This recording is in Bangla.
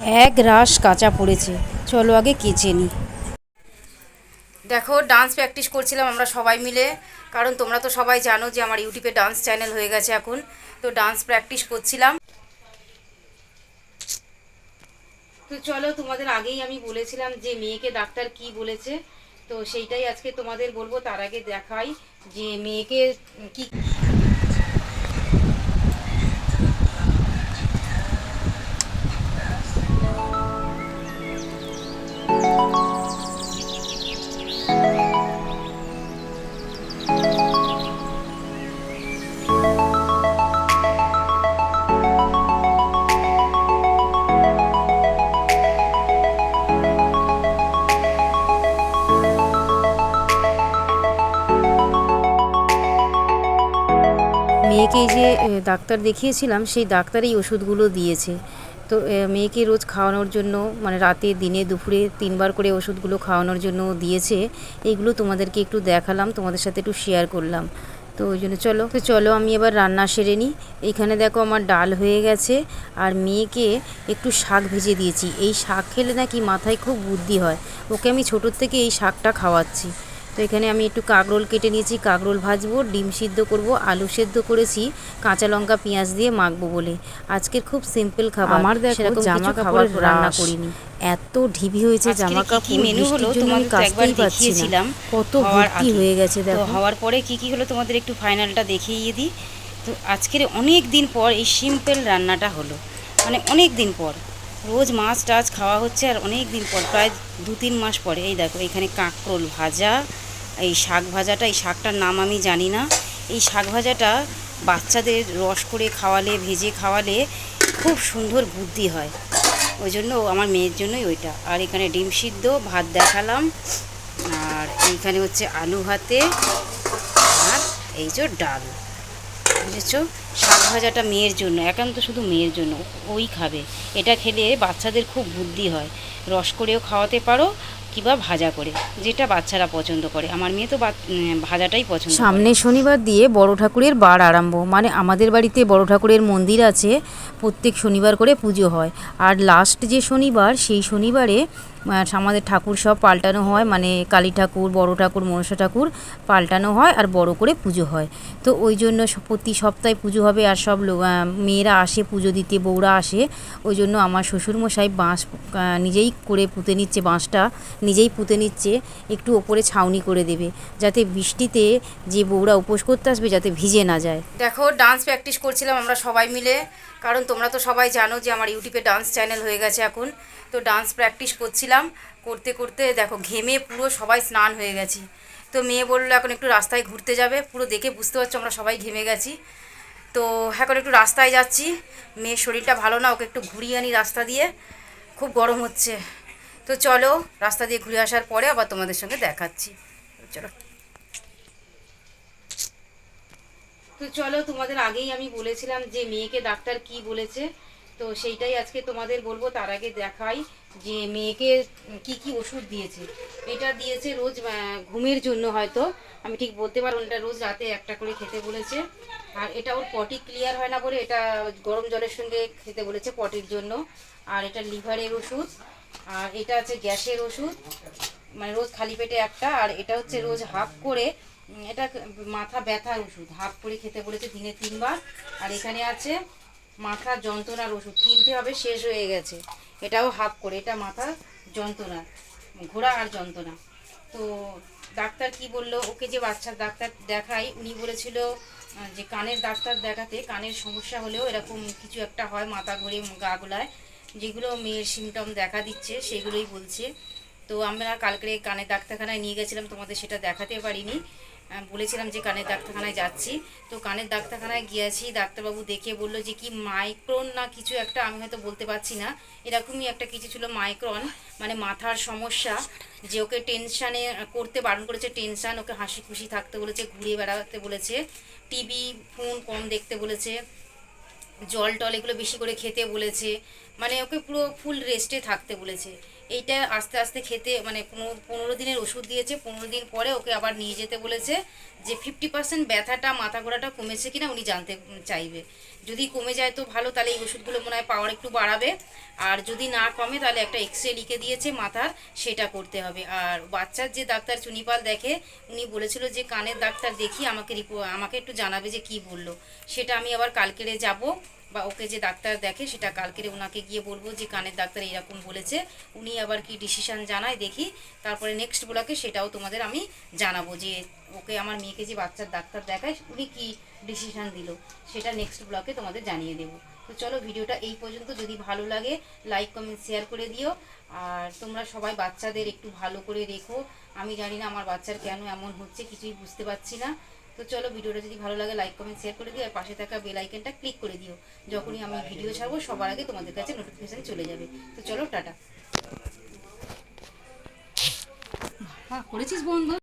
এক রাশ কাঁচা পড়েছে। চলো আগে কেচে নিই দেখো ডান্স প্র্যাকটিস করছিলাম আমরা সবাই মিলে। কারণ তোমরা তো সবাই জানো যে আমার ইউটিউবে ডান্স চ্যানেল হয়ে গেছে এখন। তো ডান্স প্র্যাকটিস করছিলাম। তো চলো, তোমাদের আগেই আমি বলেছিলাম যে মেয়েকে ডাক্তার কি বলেছে। তো সেইটাই আজকে তোমাদের বলব, তার আগে দেখাই যে মেয়েকে কি মেয়েকে যে ডাক্তার দেখিয়েছিলাম, সেই ডাক্তার এই ওষুধগুলো দিয়েছে। তো মেয়েকে রোজ খাওয়ানোর জন্য মানে রাতে, দিনে, দুপুরে তিনবার করে ওষুধগুলো খাওয়ানোর জন্য দিয়েছে। এইগুলো তোমাদেরকে একটু দেখালাম, তোমাদের সাথে একটু শেয়ার করলাম। তো ওই জন্য চলো, তো চলো আমি এবার রান্না সেরে নিই। এইখানে দেখো আমার ডাল হয়ে গেছে, আর মেয়েকে একটু শাক ভেজে দিয়েছি। এই শাক খেলে নাকি মাথায় খুব বুদ্ধি হয়। ওকে আমি ছোটোর থেকে এই শাকটা খাওয়াচ্ছি। তো এখানে আমি একটু কাকরোল কেটে নিয়েছি কাকরোল ভাজবো ডিম সিদ্ধ করব আলু সেদ্ধ করেছি কাঁচা লঙ্কা পেঁয়াজ দিয়ে মাখবো বলে। আজকের খুব সিম্পল খাবার। আমার দেখো সেরকম জামা খাবার রান্না করিনি। এত ঢিবি হয়েছে জামা কি কাপড় মেনু হলো? তোমাদের একবার দেখিয়েছিলাম। কত ভর্তি হয়ে গেছে দেখো। হওয়ার পরে কি কি হলো? তোমাদের একটু ফাইনালটা দেখিয়ে দিই। তো আজকের অনেক দিন পর এই সিম্পল রান্নাটা হলো। মানে অনেক দিন পর। রোজ মাছ টাছ খাওয়া হচ্ছে আর অনেক দিন পর প্রায় দু তিন মাস পরে। এই দেখো এখানে কাঁকরোল ভাজা এই শাক ভাজাটা, এই শাকটার নাম আমি জানি না। এই শাক ভাজাটা বাচ্চাদের রস করে খাওয়ালে, ভেজে খাওয়ালে খুব সুন্দর বুদ্ধি হয়। ওই জন্য আমার মেয়ের জন্যই ওইটা। আর এখানে ডিম সিদ্ধ, ভাত দেখালাম। আর এইখানে হচ্ছে আলু ভাতে আর এই যে ডাল। বুঝেছ? শাক ভাজাটা মেয়ের জন্য, একান্ত শুধু মেয়ের জন্য, ওই খাবে। এটা খেলে বাচ্চাদের খুব বুদ্ধি হয়। রস করেও খাওয়াতে পারো কিংবা ভাজা করে, যেটা বাচ্চারা পছন্দ করে। আমার মেয়ে তো ভাজাটাই পছন্দ সামনে শনিবার দিয়ে বড় ঠাকুরের বার আরম্ভ। মানে আমাদের বাড়িতে বড় ঠাকুরের মন্দির আছে, প্রত্যেক শনিবার করে পুজো হয়। আর লাস্ট যে শনিবার, সেই শনিবারে আমাদের ঠাকুর সব পাল্টানো হয়। মানে কালী ঠাকুর, বড় ঠাকুর, মনসা ঠাকুর পাল্টানো হয় আর বড় করে পুজো হয়। তো ওই জন্য প্রতি সপ্তাহে পুজো হবে আর সব মেয়েরা আসে পুজো দিতে, বউরা আসে। ওই জন্য আমার শ্বশুরমশাই বাঁশ নিজেই করে পুঁতে নিচ্ছে বাঁশটা। নিজেই পুঁতে নিচ্ছে, একটু ওপরে ছাউনি করে দেবে, যাতে বৃষ্টিতে যে বউরা উপোস করতে আসবে যাতে ভিজে না যায়। দেখো ডান্স প্র্যাকটিস করছিলাম আমরা সবাই মিলে, কারণ তোমরা তো সবাই জানো যে আমার ইউটিউবে ডান্স চ্যানেল হয়ে গেছে এখন। তো ডান্স প্র্যাকটিস করছিলাম, করতে করতে দেখো ঘেমে পুরো সবাই স্নান হয়ে গেছি। তো মেয়ে বলল, এখন একটু রাস্তায় ঘুরতে যাবে। পুরো দেখে বুঝতে পারছ আমরা সবাই ঘেমে গেছি। তো এখন একটু রাস্তায় যাচ্ছি, মেয়ের শরীরটা ভালো না, ওকে একটু ঘুরিয়ে আনি রাস্তা দিয়ে। খুব গরম হচ্ছে। তো চলো, রাস্তা দিয়ে ঘুরে আসার পরে আবার তোমাদের সঙ্গে দেখাচ্ছি। চলো। তো চলো, তোমাদের আগেই আমি বলেছিলাম যে মেয়েকে ডাক্তার কি বলেছে। তো সেইটাই আজকে তোমাদের বলব, তার আগে দেখাই যে মেয়েকে কি কি ওষুধ দিয়েছে। এটা দিয়েছে রোজ ঘুমের জন্য হয়তো, আমি ঠিক বলতে পারব এটা রোজ রাতে একটা করে খেতে বলেছে। আর এটা ওর পটি ক্লিয়ার হয় না বলে, এটা গরম জলের সঙ্গে খেতে বলেছে পটির জন্য। আর এটা লিভারের ওষুধ। আর এটা আছে গ্যাসের ওষুধ। মানে রোজ খালি পেটে একটা, আর এটা হচ্ছে রোজ হাফ করে এটা মাথা ব্যথার ওষুধ। হাফ করে খেতে বলেছে দিনে তিনবার। আর এখানে আছে মাথা যন্ত্রণার ওষুধ। কিনতে হবে, শেষ হয়ে গেছে। এটাও হাফ করে, এটা মাথা যন্ত্রণা, ঘোড়া আর যন্ত্রণা। তো ডাক্তার কি বলল? ওকে যে বাচ্চার ডাক্তার দেখাই, উনি বলেছিল যে কানের ডাক্তার দেখাতে কানের সমস্যা হলেও এরকম কিছু একটা হয় মাথা ঘুরে গা গোলায়। যেগুলো মেয়ের সিমটম দেখা দিচ্ছে, সেগুলোই বলছে। তো আমরা কালকে কানের ডাক্তারখানায় নিয়ে গেছিলাম, তোমাদের সেটা দেখাতে পারিনি। বলেছিলাম যে কানের ডাক্তারখানায় যাচ্ছি। তো কানের ডাক্তারখানায় গিয়েছি, ডাক্তারবাবু দেখে বলল যে কি মাইক্রন না কিছু একটা, আমি হয়তো বলতে পারছি না। এরকমই একটা কিছু ছিল মাইক্রন মানে মাথার সমস্যা, যে ওকে টেনশানে করতে বারণ করেছে টেনশান ওকে হাসি খুশি থাকতে বলেছে ঘুরে বেড়াতে বলেছে টিভি ফোন কম দেখতে বলেছে। জল টল এগুলো বেশি করে খেতে বলেছে। মানে ওকে পুরো ফুল রেস্টে থাকতে বলেছে। এইটা আস্তে আস্তে খেতে মানে পনেরো পনেরো দিনের ওষুধ দিয়েছে, পনেরো দিন পরে ওকে আবার নিয়ে যেতে বলেছে যে ফিফটি পার্সেন্ট ব্যথাটা, মাথা ঘোরাটা কমেছে কিনা উনি জানতে চাইবে। যদি কমে যায় তো ভালো, তাহলে এই ওষুধগুলো মনে হয় পাওয়ার একটু বাড়াবে। আর যদি না কমে, তাহলে একটা এক্স রে লিখে দিয়েছে মাথার, সেটা করতে হবে। আর বাচ্চার যে ডাক্তার চুনিপাল দেখে, উনি বলেছিল যে কানের ডাক্তার দেখি, আমাকে আমাকে একটু জানাবে যে কি বলল। সেটা আমি আবার কালকেরে যাব। বা ওকে যে ডাক্তার দেখে সেটা কালকেরে ওনাকে গিয়ে বলব যে কানের ডাক্তার এরকম বলেছে। উনি আবার কি ডিসিশন জানায় দেখি। তারপরে নেক্সট ব্লকে সেটাও তোমাদের আমি জানাব যে ওকে আমার মেয়েকে যে বাচ্চার ডাক্তার দেখায়, উনি কি ডিসিশন দিল, সেটা নেক্সট ব্লকে তোমাদের জানিয়ে দেবো। তো চলো ভিডিওটা এই পর্যন্ত। যদি ভালো লাগে লাইক কমেন্ট শেয়ার করে দিও। আর তোমরা সবাই বাচ্চাদের একটু ভালো করে রেখো আমি জানি না আমার বাচ্চার কেন এমন হচ্ছে, কিছুই বুঝতে পারছি না। তো চলো ভিডিওটা যদি ভালো লাগে লাইক কমেন্ট শেয়ার করে দিও, আর পাশে থাকা বেল আইকনটা ক্লিক করে দিও, যখনই আমি ভিডিও ছাড়বো, সবার আগে তোমাদের কাছে নোটিফিকেশন চলে যাবে। তো চলো, টাটা। হ্যাঁ করেছিস বন্ধু।